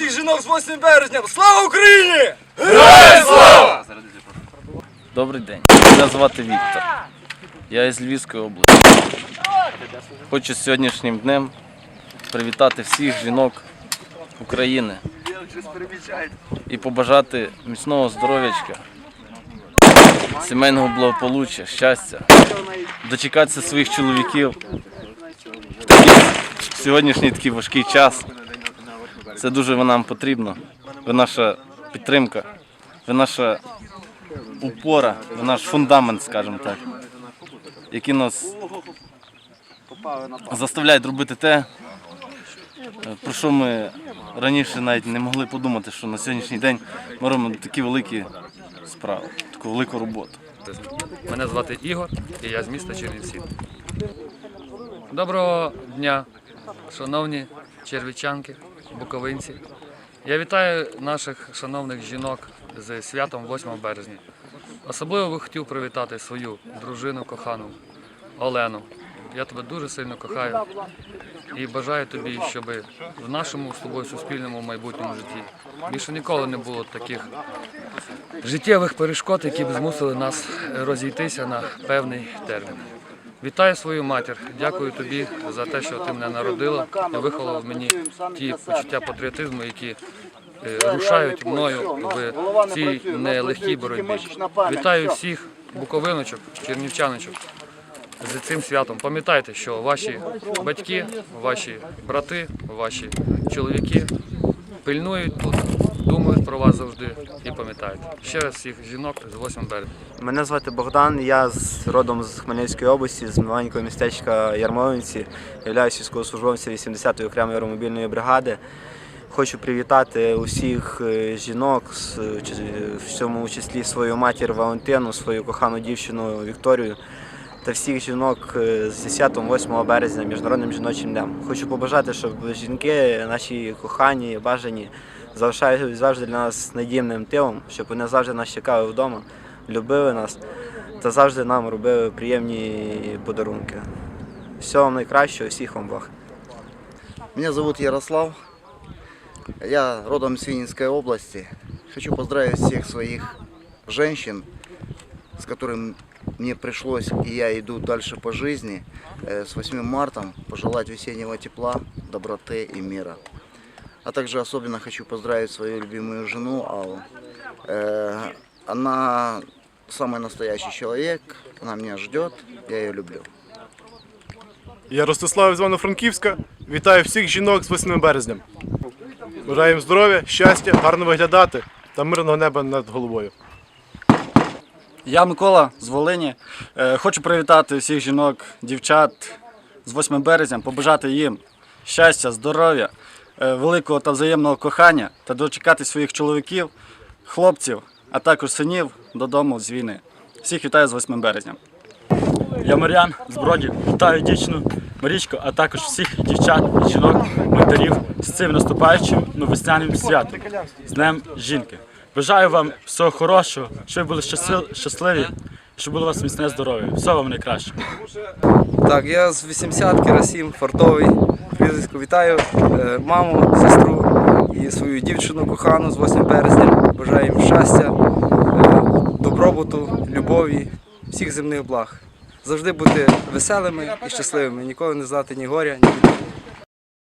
всіх жінок з 8 березня! Слава Україні! Добрий день. Мене звати Віктор. Я із Львівської області. Хочу з сьогоднішнім днем привітати всіх жінок України і побажати міцного здоров'ячка, сімейного благополуччя, щастя, дочекатися своїх чоловіків в такий в сьогоднішній такий важкий час. Це дуже нам потрібно. Ви наша підтримка, ви наша упора, ви наш фундамент, скажімо так, який нас заставляють робити те, про що ми раніше навіть не могли подумати, що на сьогоднішній день ми робимо такі великі справи, таку велику роботу. Мене звати Ігор і я з міста Чернівці. Доброго дня, шановні червічанки, буковинці. Я вітаю наших шановних жінок з святом 8 березня. Особливо би хотів привітати свою дружину кохану Олену. Я тебе дуже сильно кохаю і бажаю тобі, щоб в нашому з тобою суспільному майбутньому житті більше ніколи не було таких життєвих перешкод, які б змусили нас розійтися на певний термін. Вітаю свою матір. Дякую тобі за те, що ти мене народила і виховала в мені ті почуття патріотизму, які е, рушають мною в цій нелегкій боротьбі. Вітаю всіх буковиночок, чернівчаночок з цим святом. Пам'ятайте, що ваші батьки, ваші брати, ваші чоловіки пильнують тут, про вас завжди і пам'ятають. Ще раз всіх жінок з 8 березня. Мене звати Богдан, я з родом з Хмельницької області, з маленького містечка Ярмолинці, являюся військовослужбовцем 80-ї окремої аеромобільної бригади. Хочу привітати усіх е, жінок, в цьому числі свою матір Валентину, свою кохану дівчину Вікторію та всіх жінок е, з 10-8 березня Міжнародним жіночим днем. Хочу побажати, щоб жінки, наші кохані, бажані, залишались завжди для нас надійним тилом, щоб вони завжди нас чекали вдома, любили нас та завжди нам робили приємні подарунки. Всього вам найкращого, всіх вам благ. Меня зовут Ярослав. Я родом с Винницкой области. Хочу поздравить всех своих женщин, с которыми мне пришлось, и я иду дальше по жизни, э, с 8 марта, пожелать весеннего тепла, доброты и мира. А также особенно хочу поздравить свою любимую жену Аллу. Э, Она самый настоящий человек, она меня ждет, я ее люблю. Я Ростислав з Івано-Франківська. Вітаю всіх жінок з 8 березням. Бажаю їм здоров'я, щастя, гарно виглядати та мирного неба над головою. Я Микола з Волині. Е, Хочу привітати всіх жінок, дівчат з 8 березня, побажати їм щастя, здоров'я, великого та взаємного кохання та дочекати своїх чоловіків, хлопців, а також синів додому з війни. Всіх вітаю з 8 березня. Я Мар'ян з Бродів. Вітаю дівчину Марічку, а також всіх дівчат, жінок, матерів з цим наступаючим весняним святом, з Днем жінки. Бажаю вам всього хорошого, щоб ви були щасливі, щасливі, щоб було у вас міцне здоров'я. Всього вам найкращого. Так, я з 80-ки Расім, фартовий. Фізику вітаю е, маму, сестру і свою дівчину кохану з 8 березня. Бажаю їм щастя, е, добробуту, любові, всіх земних благ. Завжди бути веселими і щасливими, ніколи не знати ні горя, ні біди.